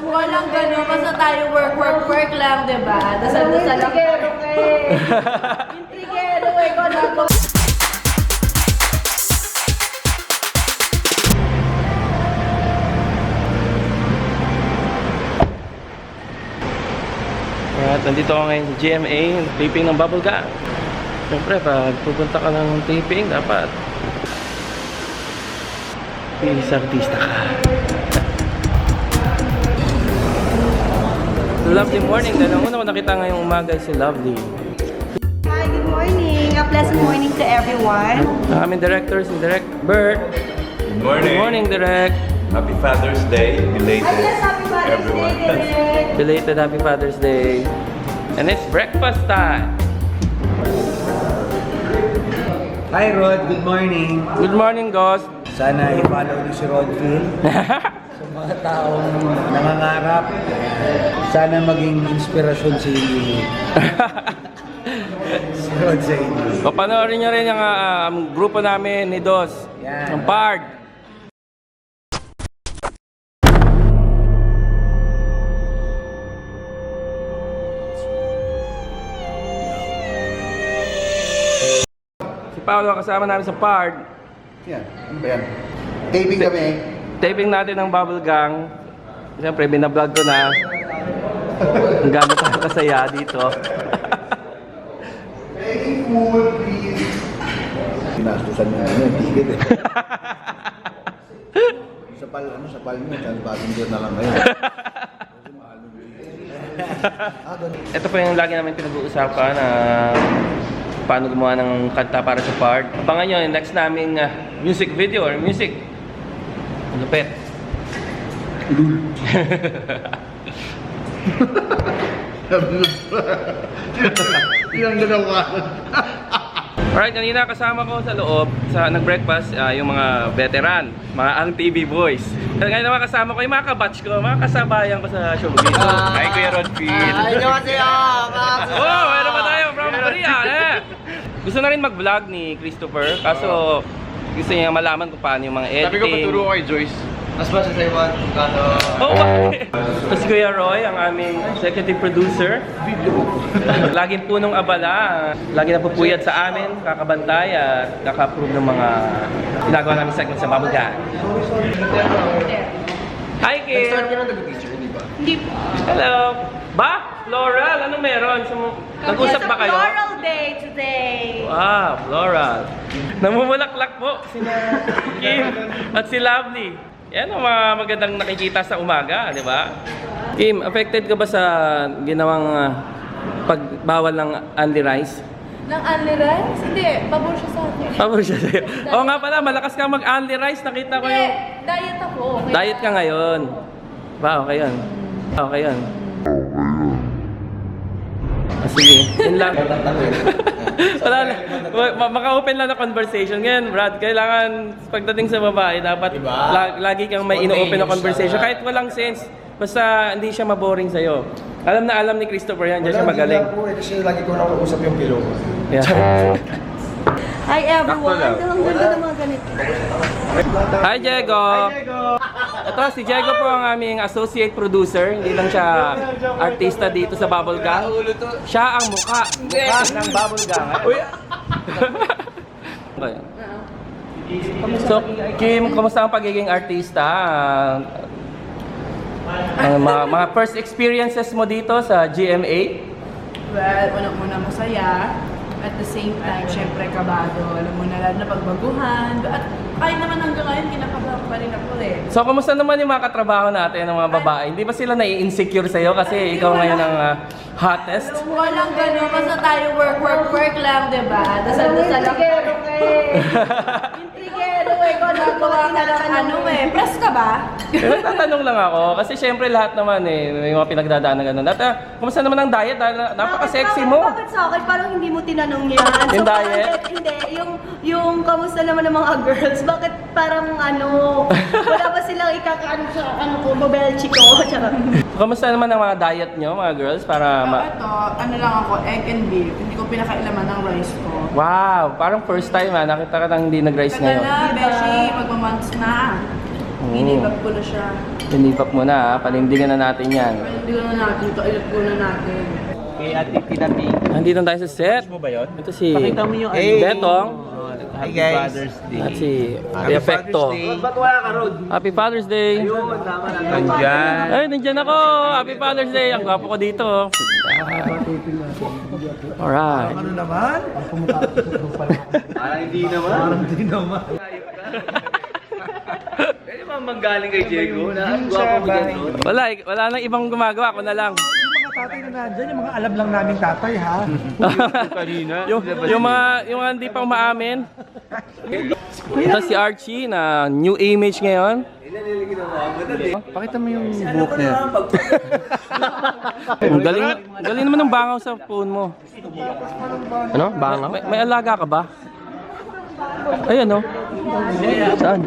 Walang gano'n, basta tayo work, work, work lang, di ba? Dasal-dasal lang. Intrigero ka eh. Intrigero eh, ko na ko. At nandito ako ngayon sa GMA, taping ng bubble gum. Siyempre, pag pupunta ka ng taping, dapat Peace artista ka. Lovely morning. Dahil ang una ko nakita ngayong umaga si Lovely. Hi, good morning. A pleasant morning to everyone. Ang aming director, si Direct Bert. Good morning. Good morning, Direct. Happy Father's Day, belated happy Father's everyone. Day, Derek. Belated Happy Father's Day. And it's breakfast time. Hi Rod, good morning. Good morning, Ghost. Sana i-follow niyo si Rod Phil sa mga taong nangangarap. Sana maging inspirasyon si si Rod sa inyo. Papanoorin nyo rin yung ah, um, grupo namin ni Dos. Yan. Ng PARD. Si Paolo kasama namin sa PARD. Yan, ano ba yan? Taping kami. Taping natin ng Bubble Gang. Siyempre, binablog ko na. Ang gamit ako kasaya dito. Pinastusan mo ano, yung ticket eh. sa pal, ano, sa pal nyo, sa passenger na lang ganun. Ito po yung lagi namin pinag-uusapan na paano gumawa ng kanta para sa part. Abangan nyo yung next naming ah, music video or music. Ang Lupit. Ilang dalawa. Alright, kanina kasama ko sa loob sa nag-breakfast ah, yung mga veteran, mga ang TV boys. Ngayon naman kasama ko yung mga kabatch ko, mga kasabayan ko sa showbiz. Hi Kuya Rodfield. Oh, meron pa tayo from Korea. Eh. Gusto na rin mag-vlog ni Christopher, kaso gusto niya malaman kung paano yung mga editing. Sabi ko paturo ko kay Joyce. Mas ba sa Taiwan kung kano... Oh, si Kuya Roy, ang aming executive producer. Laging punong abala. Lagi na pupuyat sa amin, kakabantay at kaka-approve ng mga ginagawa namin segment sa Babaga. Hi, Kim! Start ko na nag-teacher, di ba? Hindi po. Hello! Ba? Floral, ano meron? Nag-usap ba kayo? Floral Day today. Wow, floral. Namumulaklak po si Kim at si Lovely. Yan ang mga magandang nakikita sa umaga, di ba? Kim, affected ka ba sa ginawang ah, pagbawal ng Andy Rice? Nang Anli Rice? Hindi, pabor siya sa akin. Pabor siya sa'yo. Oo nga pala, malakas kang mag-Andy Rice. Nakita ko Hindi, yung... diet ako. kaya- Diet ka ngayon. Ba, okay yun. Okay yun. Sige, yun lang. Wala na. Ma- Maka-open lang na conversation. Ngayon, Brad, kailangan pagdating sa babae, dapat la- lagi kang may ino-open na conversation. Kahit walang sense, basta hindi siya maboring sa'yo. Alam na alam ni Christopher yan, diyan siya magaling. po eh, kasi lagi ko nakausap yung pillow ko. Yeah. Hi everyone. Ang ganda ng mga ganito. Hi, Diego! Ito, si Diego po ang aming associate producer. Hindi lang siya artista dito sa Bubble Gang. Siya ang mukha. Mukha ng Bubble Gang. Uy! Okay. So, Kim, kumusta ang pagiging artista? Ah, ang mga, mga first experiences mo dito sa GMA? Well, unang-una masaya. At the same time, syempre kabado. Alam mo na, lalo na pagbaguhan. At kahit naman hanggang ngayon, kinakabahan pa rin ako eh. So, kumusta naman yung mga katrabaho natin, ng mga babae? Hindi ba sila nai-insecure sa'yo kasi ikaw ngayon ang ah, hottest? Walang gano'n, basta tayo work, work, work lang, di ba? Dasal-dasal lang. Intrigero eh. Intrigero eh, ko nagawa ka ng ano eh. Press ka ba? Pero tatanong lang ako, kasi syempre lahat naman eh, may mga pinagdadaan na gano'n. Dati, kumusta naman ang diet? Dahil na- napaka-sexy Bakit- mo. Bakit sa akin? Parang hindi mo tinanong yan. Yung parang diet? bakit Hindi. Yung, yung kamusta naman ng mga girls, bakit parang ano, wala ba silang ikakaano sa ano ko, babelchi ko? Charot. Kamusta naman ang mga diet nyo, mga girls? Para So, ma... ito, ano lang ako, egg and beef. Hindi ko pinakailaman ng rice ko. Wow! Parang first time ha, nakita ka nang hindi nag-rice Tagal ngayon. na, Beshi, magmamonths na. Ginibag ko na siya. Tinipap mo na ha. Panindigan na natin yan. Hindi ko na natin ito. Ilat ko na natin. Kay Ate Pinati. Nandito na tayo sa set. mo ba yun? Ito si Pakita mo yung Hey. Betong. Hi guys. Father's Day. At si Effecto. Ba't wala ka, Rod? Happy Father's Day! Nandyan. Ay, nandyan ako! Happy Father's Day! Ang gwapo ko dito. Alright. Ano naman? Parang hindi naman. Parang di naman. Pwede ba manggaling kay Diego? Na ang Sa gwapo mo dyan, bahay. no? Wala, eh, wala nang ibang gumagawa. Ako na lang. Yung mga tatay na nandyan, yung mga alam lang namin tatay ha. Kanina. yung, yung mga yung mga hindi pa umaamin. Ito si Archie na new image ngayon. Pakita mo yung buhok niya. Ang galing, galing naman ng bangaw sa phone mo. Ano? Bangaw? May, may alaga ka ba? Ayan oh. Saan?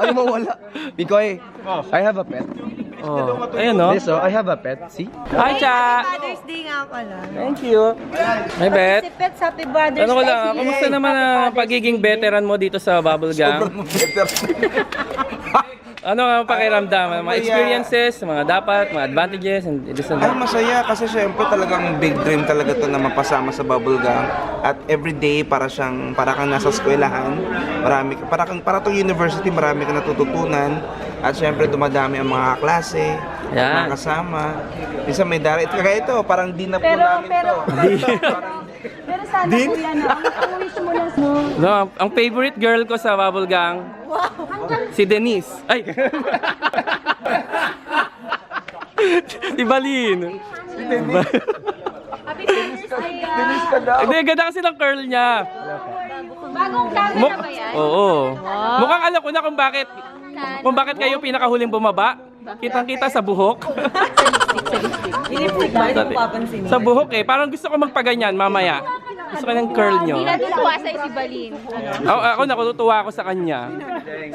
Ano mawala? Mikoy, I have a pet. Oh, ayan oh. This, oh, I have a pet. See? Hi, Cha! Father's Day nga pala. Thank you. Hi, Bet. Si Pets, happy Father's Ano ko lang, Sige. kamusta naman ang pagiging veteran mo dito sa Bubble Gang? Ano ang pakiramdam? Mga experiences, mga dapat, mga advantages, and this and Ay, that. masaya kasi syempre talagang big dream talaga to na mapasama sa bubble gang. At every day para siyang para kang nasa eskwelahan. Marami para kang para to university, marami kang natututunan. At syempre dumadami ang mga klase, Yan. mga kasama. Isa may dara. Ito kaya ito, parang di na po Pero, namin pero, to. pero sana kuya no, ang, ang wish mo lang mo. No, ang- ang favorite girl ko sa Bubble Gang, si Denise. Ay! si Balin. Happy Father's Day. ah. Hindi, ganda kasi ng curl niya. Bagong camera Muk- ba yan? Oo. Mukhang alam ko na kung bakit kung bakit kayo pinakahuling bumaba. Kitang-kita sa buhok. Ilipstick ba? Hindi mo papansin. sa buhok eh. Parang gusto ko magpaganyan mamaya. Gusto ko ng curl nyo. Hindi natutuwa sa'yo si Balin. Ako, ako natutuwa ako sa kanya.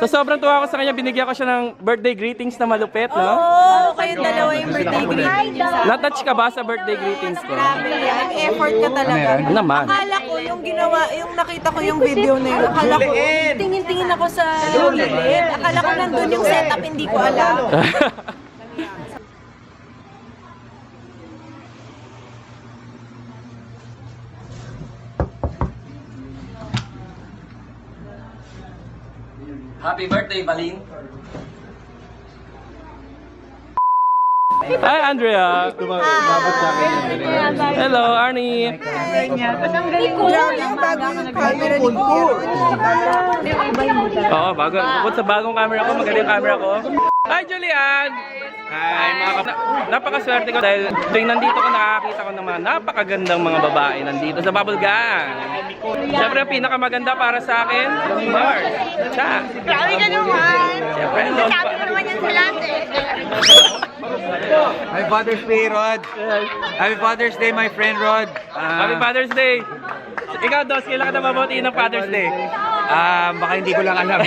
So sobrang tuwa ako sa kanya, binigyan ko siya ng birthday greetings na malupit, no? Oo, kayong dalawa yung birthday greeting niya sa Natouch ka ba sa birthday greetings ko? Grabe yan. Effort ka talaga. Ano naman? Akala ko yung ginawa, yung nakita ko yung video na yun. Akala ko, tingin-tingin ako sa gilid. Akala ko nandun yung setup, hindi ko alam. Happy birthday, Balin. Hi, Andrea. Hello, Arnie. Oo, bago. Bukod sa bagong camera ko, maganda yung camera ko. Hi, Julian! Hi, mga kap- na- Napakaswerte ko dahil tuwing nandito ko nakakita ko ng mga napakagandang mga babae nandito sa Bubble Gang. Siyempre, ang pinakamaganda para sa akin, Mars. Cha. Grabe ka naman. Siyempre, love Sabi pa. ko naman yan sa lahat eh. Happy Father's Day, Rod. Happy Father's Day, my friend Rod. Happy Father's Day! Ikaw, Dos, kailan ka na mabutiin ng Father's Day? Ah, baka hindi ko lang alam.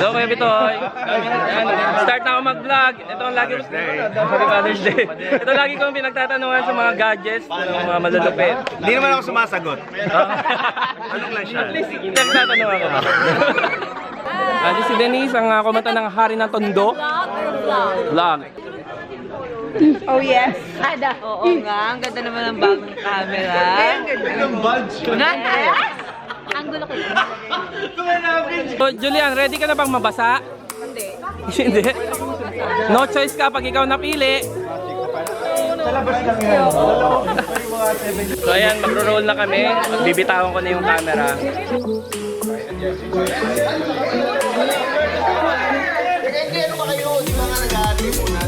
So, Kuya Bitoy, ano, start na ako mag-vlog. Ito ang lagi Happy Father's Day. Ito lagi kong pinagtatanungan sa mga gadgets, ng mga malulupit. Hindi naman ako sumasagot. Anong lang siya? At least, nagtatanong ako. Ate si Denise, ang uh, kumanta ng Hari ng Tondo. Vlog. Oh yes. Ada. Oo nga, ang ganda naman ng bagong camera. Ang gulo ko. So, Julian, ready ka na bang mabasa? Hindi. Hindi? No choice ka pag ikaw napili. So ayan, magro-roll na kami. Magbibitawan ko na yung camera. ninguna.